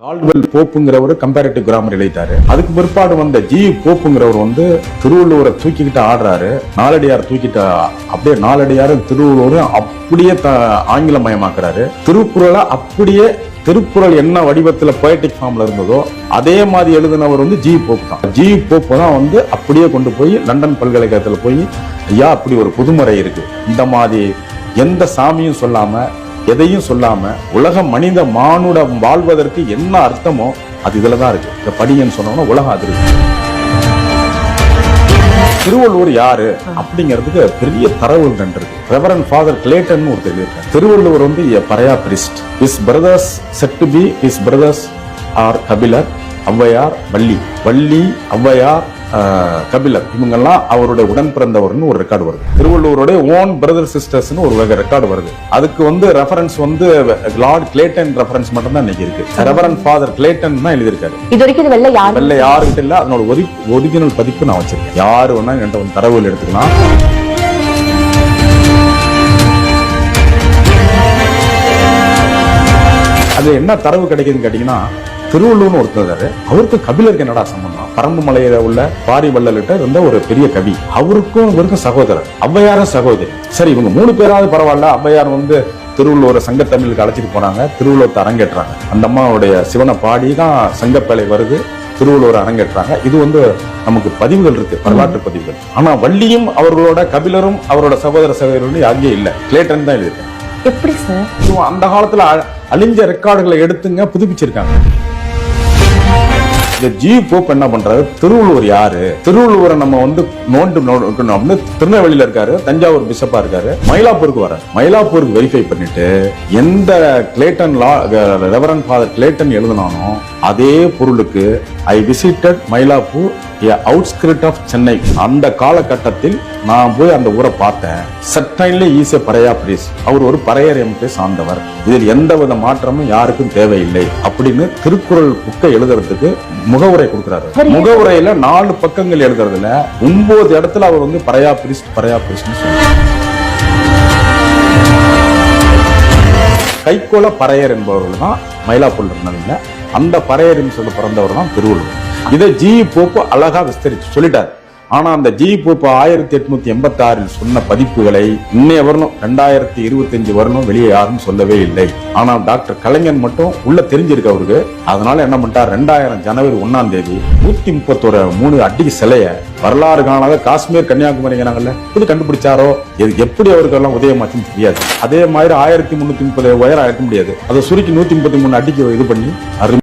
Caldwell போப்புங்கிறவர் comparative grammar எழுதிட்டாரு. அதுக்கு பிற்பாடு வந்த ஜி போப்புங்கிறவர் வந்து திருவள்ளுவரை தூக்கிக்கிட்டு ஆடுறாரு. நாலடியார் தூக்கிட்டு அப்படியே நாலடியாரும் திருவள்ளுவரும் அப்படியே த- ஆங்கிலமயமாக்குறாரு. திருக்குறளை அப்படியே திருக்குறள் என்ன வடிவத்துல பொயட்டிக் ஃபார்ம்ல இருந்ததோ அதே மாதிரி எழுதினவர் வந்து ஜி போப் தான். ஜி போப் தான் வந்து அப்படியே கொண்டு போய் லண்டன் பல்கலைக்கழகத்தில் போய் ஐயா அப்படி ஒரு புதுமுறை இருக்கு. இந்த மாதிரி எந்த சாமியும் சொல்லாமல் எதையும் சொல்லாம உலக மனித மானுடம் வாழ்வதற்கு என்ன அர்த்தமோ அது இதுல தான் இருக்கு. இந்த படியன்னு சொன்னோம்னா உலகம் அதிர்வு திருவள்ளுவர் யாரு? அப்படிங்கிறதுக்கு பெரிய தரவு இருக்கு. ரெவரன் ஃபாதர் கிளேட்டன் ஒருத்தர் இருக்கார். திருவள்ளுவர் வந்து pariah priest his brothers said to be his brothers are Kapilar Avvaiyar Valli. Valli Avvaiyar Kapilar. இவங்கெல்லாம் அவருடைய உடன் பிறந்தவர்னு ஒரு ரெக்கார்டு வருது. திருவள்ளுவருடைய ஓன் பிரதர் சிஸ்டர்ஸ்னு ஒரு ரெக்கார்டு வருது. அதுக்கு வந்து ரெஃபரன்ஸ் வந்து லார்ட் கிளேட்டன் ரெஃபரன்ஸ் மட்டும் தான் இன்னைக்கு இருக்கு. ரெவரன் ஃபாதர் கிளேட்டன் தான் எழுதியிருக்காரு. இது வரைக்கும் இது வெளில யாரும் வெளில யாருக்கிட்ட இல்ல அதனோட ஒரி ஒரிஜினல் பதிப்பு நான் வச்சிருக்கேன். யாரு வேணா என்கிட்ட வந்து தரவுகள் எடுத்துக்கலாம். அது என்ன தரவு கிடைக்குதுன்னு கேட்டீங்கன்னா திருவள்ளூர்னு ஒருத்தர். அவருக்கு கபிலருக்கு என்னடா சம்பந்தம்? பரம்பு மலையில உள்ள பாரி வள்ளல்கிட்ட இருந்த ஒரு பெரிய கவி. அவருக்கும் இவருக்கும் சகோதரர். ஔவையாரும் சகோதரி. சரி இவங்க மூணு பேராவது பரவாயில்ல. ஔவையார் வந்து திருவள்ளுவரை சங்கத்தமிழுக்கு அழைச்சிட்டு போனாங்க திருவள்ளுவத்தை அரங்கேற்றாங்க. அந்த அம்மாவுடைய சிவனை பாடி தான் சங்கப்பேலை வருது. திருவள்ளுவர் அரங்கேற்றாங்க. இது வந்து நமக்கு பதிவுகள் இருக்கு. வரலாற்று பதிவுகள். ஆனா வள்ளியும் அவர்களோட கபிலரும் அவரோட சகோதர சகோதரர்களும் யாருமே இல்ல. கிளேட்டன் தான் எழுதியிருக்காங்க எப்படி சார்? அந்த காலத்துல அழிஞ்ச ரெக்கார்டுகளை எடுத்துங்க புதுப்பிச்சிருக்காங்க. இந்த ஜி போப் என்ன பண்றாரு? திருவள்ளுவர் யாரு? திருவள்ளுவரை நம்ம வந்து நோண்டு நோக்கணும் அப்படின்னு திருநெல்வேலியில இருக்காரு தஞ்சாவூர் பிஷப்பா இருக்காரு. மயிலாப்பூருக்கு வர மயிலாப்பூருக்கு வெரிஃபை பண்ணிட்டு எந்த கிளேட்டன் லா ரெவரன் ஃபாதர் கிளேட்டன் எழுதினானோ அதே பொருளுக்கு I visited Mylapore outskirt of Chennai அந்த காலகட்டத்தில் நான் போய் அந்த ஊரை பார்த்தேன். சட்டைன்ல ஈஸிய பறையா பிரிஸ் அவர் ஒரு பறையர் எம்பே சார்ந்தவர். இதில் எந்தவித மாற்றமும் யாருக்கும் தேவையில்லை. அப்படின்னு திருக்குறள் புக்கை எழுதுறதுக்கு முகவுரை கொடுக்கிறாரு. முகவுரையில நாலு பக்கங்கள் எழுதுறதுல ஒன்பது இடத்துல அவர் வந்து பறையா பிரிஸ்ட் பறையா பிரிஸ்ட்னு சொல்றாரு. கைகோல பறையர் என்பவர்கள் தான் மயிலாப்பூர்ல இருந்தாங்க அந்த பறையரின் சொல்லி பிறந்தவர் தான் திருவள்ளுவர். இதை ஜி போப்பு அழகா விஸ்தரிச்சு சொல்லிட்டார். ஆனா அந்த ஜி பூப்பா ஆயிரத்தி எட்நூத்தி எண்பத்தி ஆறில் சொன்ன பதிப்புகளை இன்னைய வரணும் ரெண்டாயிரத்தி இருபத்தஞ்சு வரணும் வெளியே யாரும் சொல்லவே இல்லை. ஆனா டாக்டர் கலைஞன் மட்டும் உள்ள தெரிஞ்சிருக்கு அவருக்கு அதனால என்ன பண்ணிட்டார்? ரெண்டாயிரம் ஜனவரி ஒன்னாம் தேதி நூத்தி முப்பத்தோரு மூணு அடிக்கு சிலைய வரலாறு காணாத காஷ்மீர் கன்னியாகுமரிங்கிறாங்கல்ல இது கண்டுபிடிச்சாரோ? இது எப்படி அவருக்கெல்லாம் உதயமாச்சுன்னு தெரியாது. அதே மாதிரி ஆயிரத்தி முன்னூத்தி முப்பது உயரம் ஆயிக்க முடியாது. அதை சுருக்கி நூத்தி முப்பத்தி மூணு அடிக்கு இது பண்ணி அருமை